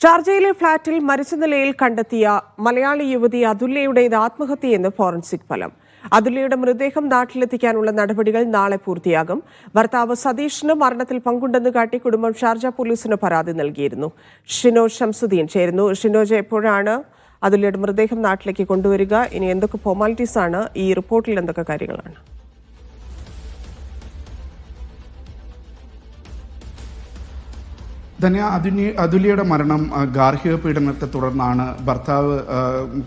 ഷാർജയിലെ ഫ്ളാറ്റിൽ മരിച്ച നിലയിൽ കണ്ടെത്തിയ മലയാളി യുവതി അതുല്യയുടേത് ആത്മഹത്യയെന്ന് ഫോറൻസിക് ഫലം. അതുല്യയുടെ മൃതദേഹം നാട്ടിലെത്തിക്കാനുള്ള നടപടികൾ നാളെ പൂർത്തിയാകും. ഭർത്താവ് സതീഷിന് മരണത്തിൽ പങ്കുണ്ടെന്ന് കാട്ടി കുടുംബം ഷാർജ പോലീസിന് പരാതി നൽകിയിരുന്നു. ഷിനോ ഷംസുദ്ദീൻ ചേരുന്നു. ഷിനോജ് എപ്പോഴാണ് അതുല്യയുടെ മൃതദേഹം നാട്ടിലേക്ക് കൊണ്ടുവരിക? ഇനി എന്തൊക്കെ ഫോർമാലിറ്റീസ് ആണ്? ഈ റിപ്പോർട്ടിൽ എന്തൊക്കെ കാര്യങ്ങളാണ്? ധന്യ അതുനി അതുലിയുടെ മരണം ഗാർഹിക പീഡനത്തെ തുടർന്നാണ് ഭർത്താവ്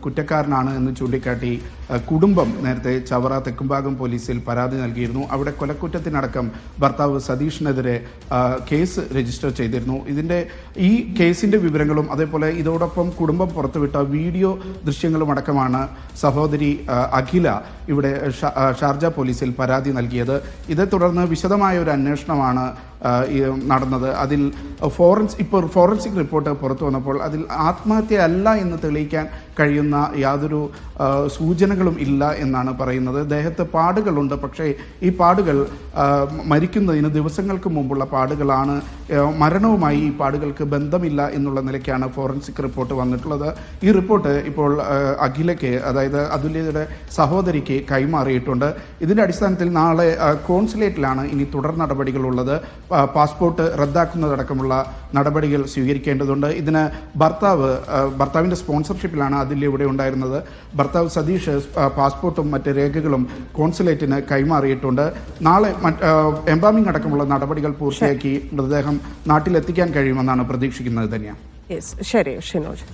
കുറ്റക്കാരനാണ് എന്ന് ചൂണ്ടിക്കാട്ടി കുടുംബം നേരത്തെ ചവറ തെക്കുംഭാഗം പോലീസിൽ പരാതി നൽകിയിരുന്നു. അവിടെ കൊലക്കുറ്റത്തിനടക്കം ഭർത്താവ് സതീഷിനെതിരെ കേസ് രജിസ്റ്റർ ചെയ്തിരുന്നു. ഇതിന്റെ ഈ കേസിന്റെ വിവരങ്ങളും അതേപോലെ ഇതോടൊപ്പം കുടുംബം പുറത്തുവിട്ട വീഡിയോ ദൃശ്യങ്ങളും അടക്കമാണ് സഹോദരി അഖില ഇവിടെ ഷാർജ പോലീസിൽ പരാതി നൽകിയത്. ഇതേ തുടർന്ന് വിശദമായ ഒരു അന്വേഷണമാണ് നടന്നത്. അതിൽ ഫോറൻസ് ഇപ്പോൾ ഫോറൻസിക് റിപ്പോർട്ട് പുറത്തു വന്നപ്പോൾ അതിൽ ആത്മഹത്യ അല്ല എന്ന് തെളിയിക്കാൻ കഴിയുന്ന യാതൊരു സൂചനകളും ഇല്ല എന്നാണ് പറയുന്നത്. ദേഹത്ത് പാടുകളുണ്ട്. പക്ഷേ ഈ പാടുകൾ മരിക്കുന്നതിന് ദിവസങ്ങൾക്ക് മുമ്പുള്ള പാടുകളാണ്. മരണവുമായി ഈ പാടുകൾക്ക് ബന്ധമില്ല എന്നുള്ള നിലയ്ക്കാണ് ഫോറൻസിക് റിപ്പോർട്ട് വന്നിട്ടുള്ളത്. ഈ റിപ്പോർട്ട് ഇപ്പോൾ അഖിലയ്ക്ക് അതായത് അതുല്യയുടെ സഹോദരിക്ക് കൈമാറിയിട്ടുണ്ട്. ഇതിന്റെ അടിസ്ഥാനത്തിൽ നാളെ കോൺസുലേറ്റിലാണ് ഇനി തുടർ നടപടികളുള്ളത്. പാസ്പോർട്ട് റദ്ദാക്കുന്നതടക്കമുള്ള നടപടികൾ സ്വീകരിക്കേണ്ടതുണ്ട്. ഇതിന് ഭർത്താവ് ഭർത്താവിന്റെ സ്പോൺസർഷിപ്പിലാണ് അതിൽ ഇവിടെ ഉണ്ടായിരുന്നത്. ഭർത്താവ് സതീഷ് പാസ്പോർട്ടും മറ്റ് രേഖകളും കോൺസുലേറ്റിന് കൈമാറിയിട്ടുണ്ട്. നാളെ എംബാമിംഗ് അടക്കമുള്ള നടപടികൾ പൂർത്തിയാക്കി മൃതദേഹം നാട്ടിലെത്തിക്കാൻ കഴിയുമെന്നാണ് പ്രതീക്ഷിക്കുന്നത് തന്നെയാണ് ശരി ഷിനോജ്.